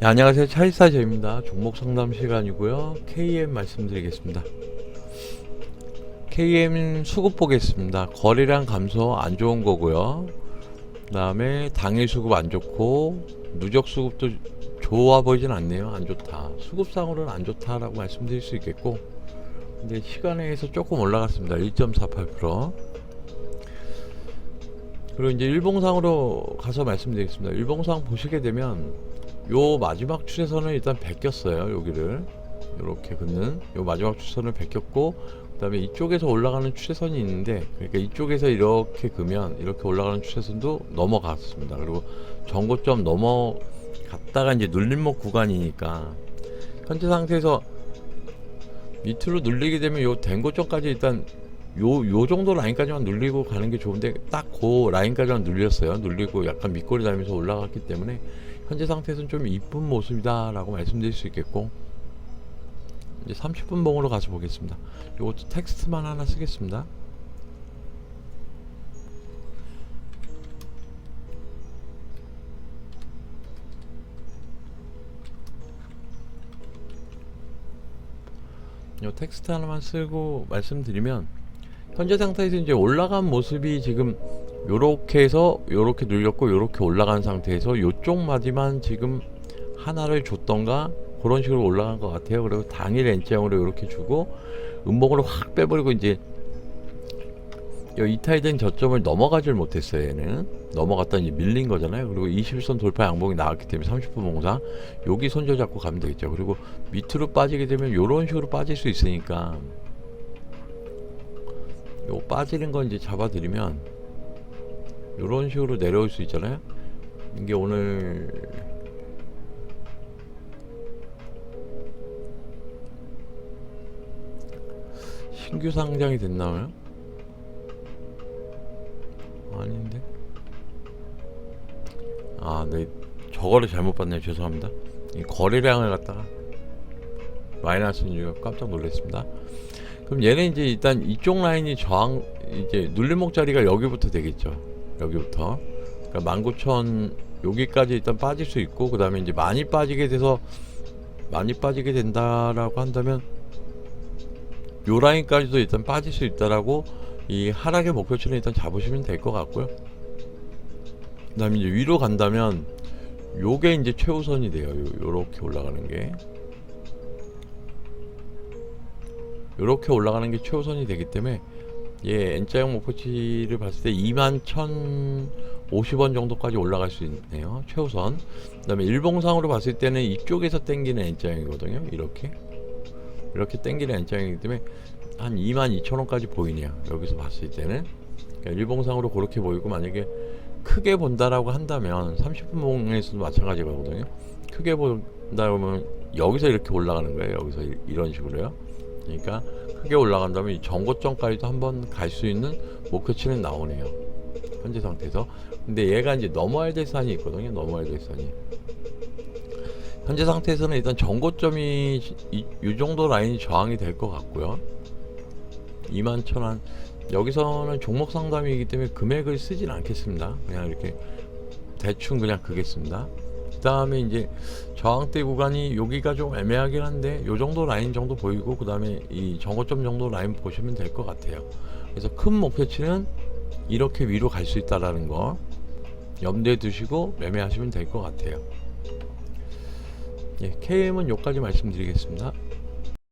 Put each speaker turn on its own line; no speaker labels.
네, 안녕하세요. 차이사제입니다. 종목 상담 시간이고요. KM 말씀드리겠습니다. KM 수급 보겠습니다. 거래량 감소 안 좋은 거고요. 그 다음에 당일 수급 안 좋고 누적 수급도 좋아 보이진 않네요. 안 좋다. 수급상으로는 안 좋다라고 말씀드릴 수 있겠고 근데 시간에 의해서 조금 올라갔습니다. 1.48% 그리고 이제 일봉상으로 가서 말씀드리겠습니다. 일봉상 보시게 되면 요 마지막 추세선을 일단 베꼈어요. 여기를 이렇게 긋는 요 마지막 추세선을 베꼈고 그 다음에 이쪽에서 올라가는 추세선이 있는데 그러니까 이쪽에서 이렇게 그면 이렇게 올라가는 추세선도 넘어갔습니다. 그리고 전고점 넘어갔다가 이제 눌림목 구간이니까 현재 상태에서 밑으로 눌리게 되면 요 된고점까지 일단 요, 요 정도 라인까지만 눌리고 가는 게 좋은데 딱 그 라인까지만 눌렸어요. 눌리고 약간 밑꼬리 달면서 올라갔기 때문에 현재 상태에서는 좀 이쁜 모습이다 라고 말씀드릴 수 있겠고 이제 30분 봉으로 가서 보겠습니다. 요것도 텍스트만 하나 쓰겠습니다. 요 텍스트 하나만 쓰고 말씀드리면 현재 상태에서 이제 올라간 모습이 지금 요렇게 해서 요렇게 눌렸고 요렇게 올라간 상태에서 요쪽 마디만 지금 하나를 줬던가 그런 식으로 올라간 것 같아요. 그리고 당일 N자형으로 요렇게 주고 음봉으로 확 빼버리고 이제 요 이탈된 저점을 넘어가질 못했어요. 얘는 넘어갔다 이제 밀린 거잖아요. 그리고 21선 돌파 양봉이 나왔기 때문에 30분 봉상 여기 손절 잡고 가면 되겠죠. 그리고 밑으로 빠지게 되면 요런 식으로 빠질 수 있으니까 요 빠지는 건 이제 잡아드리면 요런 식으로 내려올 수 있잖아요. 이게 오늘 신규 상장이 됐나요? 아닌데. 아, 네. 저거를 잘못 봤네요. 죄송합니다. 이 거래량을 갖다가 마이너스인 이유가 깜짝 놀랐습니다. 그럼 얘는 이제 일단 이쪽 라인이 저항 이제 눌림목 자리가 여기부터 되겠죠. 여기부터. 그러니까 19,000 여기까지 일단 빠질 수 있고 그 다음에 이제 많이 빠지게 돼서 많이 빠지게 된다라고 한다면 요 라인까지도 일단 빠질 수 있다라고 이 하락의 목표치는 일단 잡으시면 될 것 같고요. 그 다음에 이제 위로 간다면 요게 이제 최우선이 돼요. 요, 요렇게 올라가는 게. 요렇게 올라가는 게 최우선이 되기 때문에 예, N자형 목표치를 봤을 때 21,050원 정도까지 올라갈 수 있네요. 최우선. 그 다음에 일봉상으로 봤을 때는 이쪽에서 땡기는 N자형이거든요. 이렇게. 이렇게 땡기는 N자형이기 때문에 한 22,000원까지 보이네요. 여기서 봤을 때는. 그러니까 일봉상으로 그렇게 보이고 만약에 크게 본다라고 한다면 30분 봉에서도 마찬가지거든요. 크게 본다 그러면 여기서 이렇게 올라가는 거예요. 여기서 이- 이런 식으로요. 그러니까 크게 올라간다면 이 전고점까지도 한번 갈 수 있는 목표치는 나오네요. 현재 상태에서. 근데 얘가 이제 넘어야 될 산이 있거든요. 넘어야 될 산이. 현재 상태에서는 일단 전고점이 이, 이 정도 라인이 저항이 될 것 같고요. 2만 천원 여기서는 종목 상담이기 때문에 금액을 쓰진 않겠습니다. 그냥 이렇게 대충 그냥 그겠습니다. 그 다음에 이제 저항대 구간이 여기가 좀 애매하긴 한데 요 정도 라인 정도 보이고 그 다음에 이 정고점 정도 라인 보시면 될 것 같아요. 그래서 큰 목표치는 이렇게 위로 갈 수 있다라는 거 염두에 두시고 매매하시면 될 것 같아요. 예, KM은 여기까지 말씀드리겠습니다.